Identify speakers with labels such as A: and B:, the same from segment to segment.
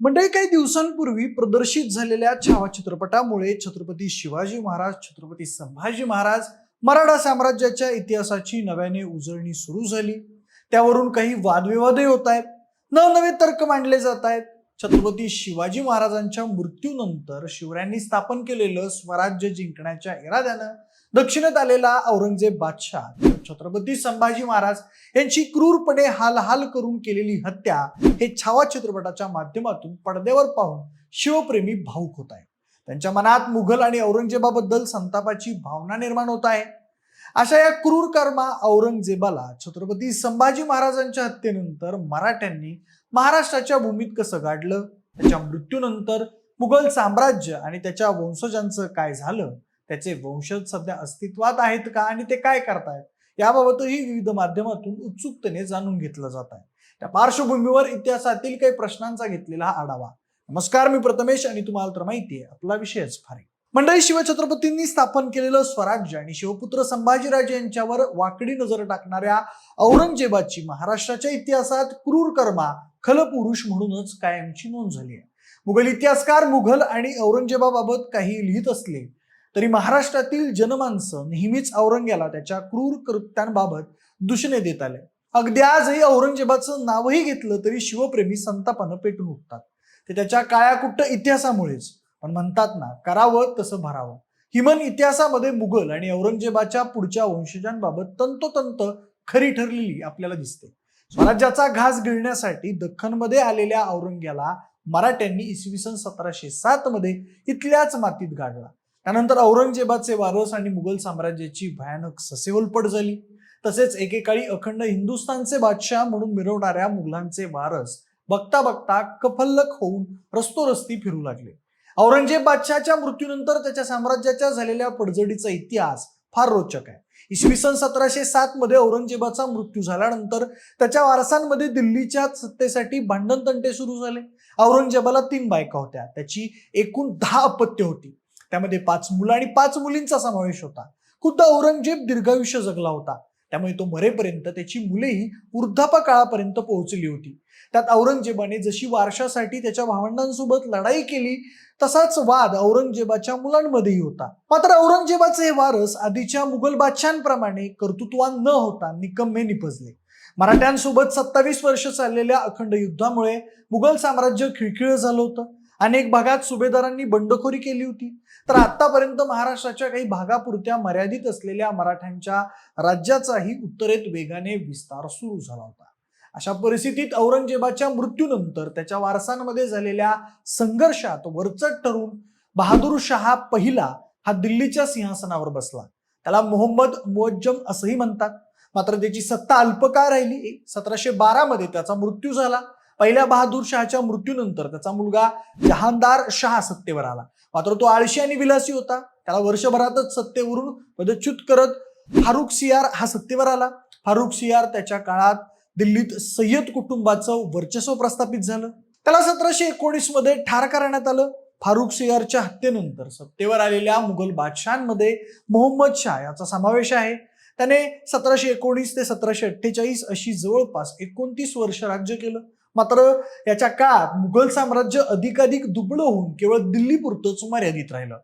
A: म्हणजे काही दिवसांपूर्वी प्रदर्शित झालेल्या छावा चित्रपटामुळे छत्रपती शिवाजी महाराज छत्रपती संभाजी महाराज मराठा साम्राज्याच्या इतिहासाची नव्याने उजळणी सुरू झाली. त्यावरून काही वादविवादही होत आहेत. नवनवे तर्क मांडले जात आहेत. छत्रपती शिवाजी महाराजांच्या मृत्यूनंतर शिवरायांनी स्थापन केलेलं स्वराज्य जिंकण्याच्या इराद्यानं दक्षिणेत आलेला औरंगजेब बादशाह छत्रपती संभाजी महाराज यांची क्रूरपणे हालहाल करून केलेली हत्या हे छावा चित्रपटाच्या माध्यमातून पडद्यावर पाहून शिवप्रेमी भाऊक होत आहे त्यांच्या मनात मुघल आणि औरंगजेबाबद्दल संतापाची भावना निर्माण होत आहे. अशा या क्रूर कर्मा औरंगजेबाला छत्रपती संभाजी महाराजांच्या हत्येनंतर मराठ्यांनी महाराष्ट्राच्या भूमीत कसं गाडलं? त्याच्या मृत्यूनंतर मुघल साम्राज्य आणि त्याच्या वंशजांचं काय झालं? त्याचे वंशज सध्या अस्तित्वात आहेत का आणि ते काय करतायत? याबाबतही विविध माध्यमातून उत्सुकतेने जाणून घेतलं जात आहे. त्या पार्श्वभूमीवर इतिहासातील काही प्रश्नांचा घेतलेला हा आढावा. नमस्कार मी प्रथमेश आणि तुम्हाला तर माहिती आहे आपला विषयच फार मंडळी शिवछत्रपतींनी स्थापन केलेलं स्वराज्य आणि शिवपुत्र संभाजीराजे यांच्यावर वाकडी नजर टाकणाऱ्या औरंगजेबाची महाराष्ट्राच्या इतिहासात क्रूर कर्मा खलपुरुष म्हणूनच कायमची नोंद झाली आहे. मुघल इतिहासकार मुघल आणि औरंगजेबाबाबत काही लिहित असले तरी महाराष्ट्रातील जनमानसं नेहमीच औरंग्याला त्याच्या क्रूर कृत्यांबाबत दूषणे देत आले. अगदी आजही औरंगजेबाचं नावही घेतलं तरी शिवप्रेमी संतापानं पेटून उठतात. ते त्याच्या काळ्याकुट्ट इतिहासामुळेच. पण म्हणतात ना करावं तसं भरावं. हिमन इतिहासामध्ये मुघल आणि औरंगजेबाच्या पुढच्या वंशजांबाबत तंतोतंत खरी ठरलेली आपल्याला दिसते. स्वराज्याचा घास गिळण्यासाठी दख्खनमध्ये आलेल्या औरंग्याला मराठ्यांनी इसवी सन सतराशे सात मध्ये इथल्याच मातीत गाडला त्यानंतर औरंगजेबाचे वारस आणि मुघल साम्राज्याची भयानक ससेवलपट झाली. तसेच एकेकाळी अखंड हिंदुस्थानचे बादशाह म्हणून मिरवणाऱ्या मुघलांचे वारस बघता बघता कफल्लक होऊन रस्तोरस्ती फिरू लागले. औरंगजेब बादशहाच्या मृत्यूनंतर त्याच्या साम्राज्याच्या झालेल्या पडझडीचा इतिहास फार रोचक आहे. इसवी सन सतराशे सात मध्ये औरंगजेबाचा मृत्यू झाल्यानंतर त्याच्या वारसांमध्ये दिल्लीच्या सत्तेसाठी भांडण तंटे सुरू झाले. औरंगजेबाला तीन बायका होत्या. त्याची एकूण दहा अपत्य होती. त्यामध्ये पाच मुलं आणि पाच मुलींचा समावेश होता. खुद्द औरंगजेब दीर्घायुष्य जगला होता. त्यामुळे तो मरेपर्यंत त्याची मुलेही वृद्धापा काळापर्यंत पोहोचली होती. त्यात औरंगजेबाने जशी वारशासाठी त्याच्या भावंडांसोबत लढाई केली तसाच वाद औरंगजेबाच्या मुलांमध्येही होता. मात्र औरंगजेबाचे हे वारस आधीच्या मुघल बादशांप्रमाणे कर्तृत्वान न होता निकम्मे निपजले. मराठ्यांसोबत सत्तावीस वर्ष चाललेल्या अखंड युद्धामुळे मुघल साम्राज्य खिळखिळ झालं होतं. अनेक भागात सुभेदारांनी बंडखोरी केली होती. तर आतापर्यंत महाराष्ट्राच्या काही भागापुरत्या मर्यादित असलेल्या मराठ्यांच्या राज्याचाही उत्तरेत वेगाने विस्तार सुरू झाला होता. अशा परिस्थितीत औरंगजेबाच्या मृत्यूनंतर त्याच्या वारसांमध्ये झालेल्या संघर्षात वरचट ठरून बहादूर शहा पहिला हा दिल्लीच्या सिंहासनावर बसला. त्याला मोहम्मद मुअज्जम असंही म्हणतात. मात्र त्याची सत्ता अल्पकाळ राहिली. सतराशे बारा मध्ये त्याचा मृत्यू झाला. पहिल्या बहादूर शहाच्या मृत्यूनंतर त्याचा मुलगा जहानदार शहा सत्तेवर आला. मात्र तो आळशी आणि विलासी होता. त्याला वर्षभरातच सत्तेवरून पदच्युत करत फारुख सियार हा सत्तेवर आला. फारुख सियार त्याच्या काळात दिल्लीत सय्यद कुटुंबाचं वर्चस्व प्रस्थापित झालं. त्याला सतराशे एकोणीसमध्ये ठार करण्यात आलं. फारुख सियारच्या हत्येनंतर सत्तेवर आलेल्या मुघल बादशहांमध्ये मोहम्मद शाह याचा समावेश आहे. त्याने सतराशे एकोणीस ते सतराशे अठ्ठेचाळीस अशी जवळपास एकोणतीस वर्ष राज्य केलं. मात्र याच्या काळात मुघल साम्राज्य अधिकाधिक दुबळं होऊन केवळ दिल्लीपुरतंच मर्यादित राहिलं.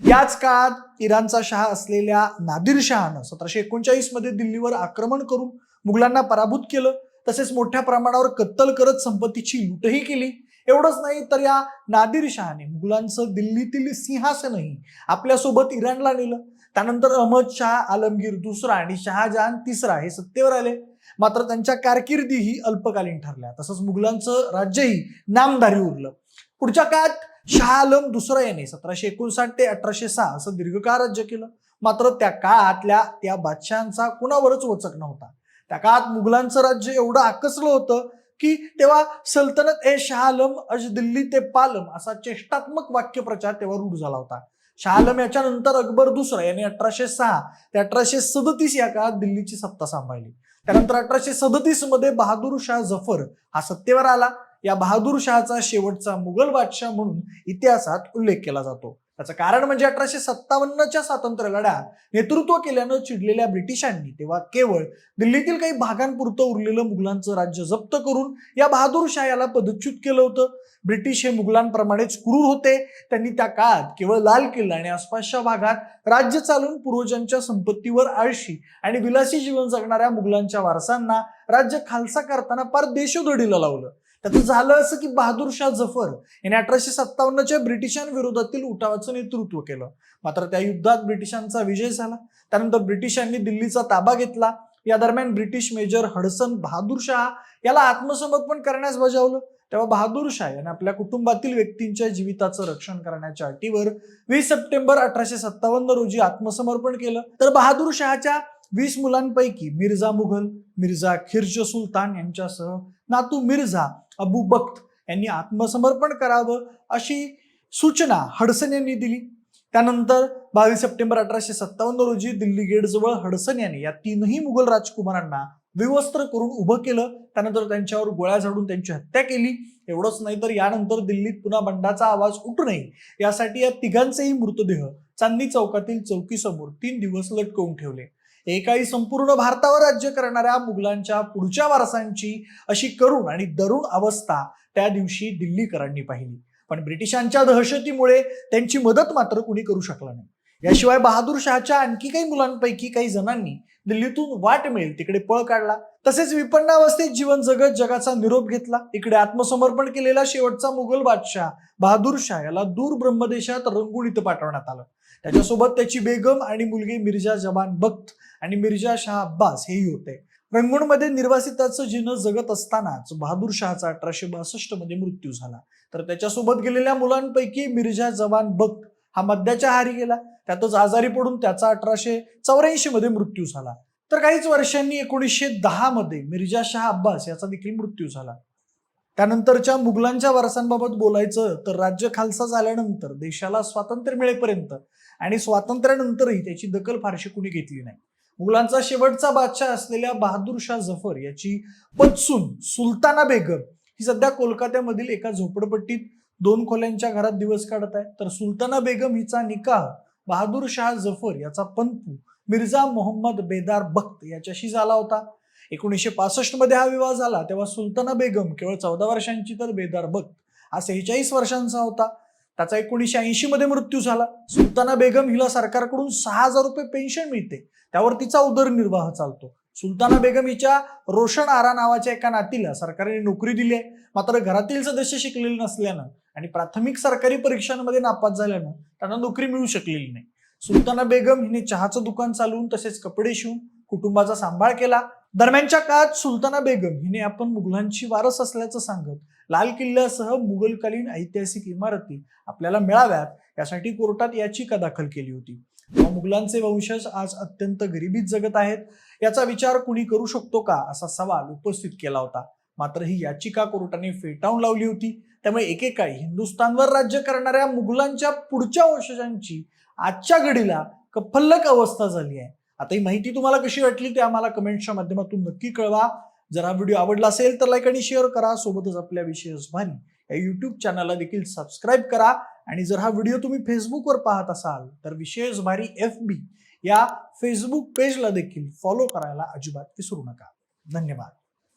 A: याच काळात इराणचा शहा असलेल्या नादिर शहानं सतराशे एकोणचाळीसमध्ये दिल्लीवर आक्रमण करून मुघलांना पराभूत केलं. तसेच मोठ्या प्रमाणावर कत्तल करत संपत्तीची लूटही केली. एवढंच नाही तर या नादिर शहाने मुघलांचं दिल्लीतील सिंहासनही आपल्यासोबत इराणला नेलं. त्यानंतर अहमद शाह आलमगीर दुसरा आणि शहाजहान तिसरा हे सत्तेवर आले. मात्र त्यांच्या कारकिर्दी ही अल्पकालीन ठरल्या. तसंच मुघलांचं राज्यही नामधारी उरलं. पुढच्या काळात शहा आलम दुसरा याने सतराशे एकोणसाठ ते अठराशे सहा असं दीर्घकाळ राज्य केलं. मात्र त्या काळातल्या त्या बादशहांचा कुणावरच वचक नव्हता. त्या काळात मुघलांचं राज्य एवढं आकसलं होतं की तेव्हा सल्तनत ए शाह आलम अज दिल्ली ते पालम असा चेष्टात्मक वाक्यप्रचार तेव्हा रूढ झाला होता. शाह आलम याच्यानंतर अकबर दुसरा याने अठराशे सहा ते अठराशे सदतीस या काळात दिल्लीची सत्ता सांभाळली. त्यानंतर अठराशे सदतीसमध्ये बहादूर शाह जफर हा सत्तेवर आला. या बहादूर शहाचा शेवटचा मुघल बादशाह म्हणून इतिहासात उल्लेख केला जातो. त्याचं कारण म्हणजे अठराशे सत्तावन्नच्या स्वातंत्र्य लढ्यात नेतृत्व केल्यानं चिडलेल्या ब्रिटिशांनी तेव्हा केवळ दिल्लीतील काही भागांपुरतं उरलेलं मुघलांचं राज्य जप्त करून या बहादूर शाह याला पदच्युत केलं होतं. ब्रिटिश हे मुघलांप्रमाणेच क्रूर होते. त्यांनी त्या काळात केवळ लाल किल्ला आणि आसपासच्या भागात राज्य चालून पूर्वजांच्या संपत्तीवर आळशी आणि विलासी जीवन जगणाऱ्या मुघलांच्या वारसांना राज्य खालसा करताना फार देशोधडीला लावलं. त्याचं झालं असं की बहादूर शाह जफर याने अठराशे सत्तावन्नच्या ब्रिटिशांविरोधातील उठावाचं नेतृत्व केलं. मात्र त्या युद्धात ब्रिटिशांचा विजय झाला. त्यानंतर ब्रिटिशांनी दिल्लीचा ताबा घेतला. या दरम्यान British major Hodson Bahadur Shah याला आत्मसमर्पण करण्यास बजावलं. तेव्हा बहादूर शाह याने आपल्या कुटुंबातील व्यक्तींच्या जीविताचं रक्षण करण्याच्या अटीवर वीस सप्टेंबर अठराशे सत्तावन्न रोजी आत्मसमर्पण केलं. तर बहादूर शहाच्या वीस मुलांपैकी मिर्झा मुघल मिर्झा खिर्ज सुलतान यांच्यासह नातू मिर्झा अबू बख्त यांनी आत्मसमर्पण करावं अशी सूचना हडसन यांनी दिली. त्यानंतर बावीस सप्टेंबर अठराशे सत्तावन्न रोजी दिल्ली गेटजवळ हडसन यांनी या तीनही मुघल राजकुमारांना विवस्त्र करून उभं केलं. त्यानंतर त्यांच्यावर गोळ्या झाडून त्यांची हत्या केली. एवढंच नाही तर यानंतर दिल्लीत पुन्हा बंडाचा आवाज उठू नये. यासाठी या तिघांचेही मृतदेह चांदणी चौकातील चौकीसमोर तीन दिवस लटकवून ठेवले. एकाही संपूर्ण भारतावर राज्य करणाऱ्या मुघलांच्या पुढच्या वारसांची अशी करुण आणि दरुण अवस्था त्या दिवशी दिल्लीकरांनी पाहिली. पण ब्रिटिशांच्या दहशतीमुळे त्यांची मदत मात्र कुणी करू शकला नाही. याशिवाय बहादूर शहाच्या आणखी काही मुलांपैकी काही जणांनी दिल्लीतून वाट मिळेल. तिकडे पळ काढला. तसेच विपन्नावस्थेत जीवन जगत जगाचा निरोप घेतला. इकडे आत्मसमर्पण केलेला शेवटचा मुघल बादशाह बहादूर शाह याला दूर ब्रह्मदेशात रंगून इथं पाठवण्यात आलं. त्याच्यासोबत त्याची बेगम आणि मुलगी मिर्जा जबान बख्त आणि मिर्जा शाह अब्बास हेही होते. रंगूनमध्ये निर्वासिताचं जीवन जगत असतानाच बहादूर शहाचा अठराशे बासष्टमध्ये मृत्यू झाला. तर त्याच्यासोबत गेलेल्या मुलांपैकी मिर्जा जवान बख्त हा मद्याच्या हारी गेला. त्यातच आजारी पडून त्याचा अठराशे चौऱ्याऐंशी मध्ये मृत्यू झाला. तर काहीच वर्षांनी एकोणीसशे दहा मध्ये मिर्जा शाह अब्बास याचा देखील मृत्यू झाला. त्यानंतरच्या मुघलांच्या वारसांबाबत बोलायचं तर राज्य खालसा झाल्यानंतर देशाला स्वातंत्र्य मिळेपर्यंत आणि स्वातंत्र्यानंतरही त्याची दखल फारशी कुणी घेतली नाही. मुघलांचा शेवटचा बादशाह असलेल्या बहादूर शाह जफर याची पत्सून सुलताना बेगम ही सध्या कोलकात्यामधील एका झोपडपट्टीत दोन खोल्यांच्या घरात दिवस काढत आहे. तर सुलताना बेगम हिचा निकाह बहादूर शाह जफर याचा पंतू मिर्झा मोहम्मद बेदार बख्त याच्याशी झाला होता. एकोणीसशे पासष्टमध्ये हा विवाह झाला तेव्हा सुलताना बेगम केवळ चौदा वर्षांची तर बेदार बख्त हा सेहेचाळीस वर्षांचा होता. त्याचा एकोणीसशे ऐंशी मध्ये मृत्यू झाला. सुलताना बेगम हिला सरकारकडून सहा हजार रुपये पेन्शन मिळते. त्यावर तिचा उदरनिर्वाह चालतो. सुलताना बेगम हिच्या रोशन आरा नावाच्या एका नातीला सरकारने नोकरी दिली आहे. मात्र घरातील सदस्य शिकलेले नसल्यानं आणि प्राथमिक सरकारी परीक्षांमध्ये नापास झाल्यानं त्यांना नोकरी मिळू शकलेली नाही. सुलताना बेगम हिने चहाचं दुकान चालवून तसेच कपडे शिवून कुटुंबाचा सांभाळ केला. दरम्यानच्या काळात सुलताना बेगम हिने आपण मुघलांची वारस असल्याचं सांगत लाल किल्ल्यासह मुघलकालीन ऐतिहासिक इमारती आपल्याला मिळाव्यात यासाठी कोर्टात याचिका दाखल केली होती. मुघलांचे वंशज आज अत्यंत गरिबीत जगत आहेत. याचा विचार कुणी करू शकतो का असा सवाल उपस्थित केला होता. मात्र ही याचिका कोर्टाने फेटाळून लावली होती. त्यामुळे एकेकाळी हिंदुस्थानवर राज्य करणाऱ्या मुघलांच्या पुढच्या वंशजांची आजच्या घडीला कफल्लक अवस्था झाली आहे. आता ही माहिती तुम्हाला कशी वाटली ते आम्हाला कमेंटच्या माध्यमातून नक्की कळवा. जर हा व्हिडिओ आवडला असेल तर लाईक आणि शेअर करा. सोबतच आपल्या विशेष भारी या यूट्यूब चॅनलला देखील सबस्क्राईब करा. आणि जर हा व्हिडिओ तुम्ही फेसबुकवर पाहत असाल तर विशेष भारी एफ बी या फेसबुक पेजला देखील फॉलो करायला अजिबात विसरू नका. धन्यवाद.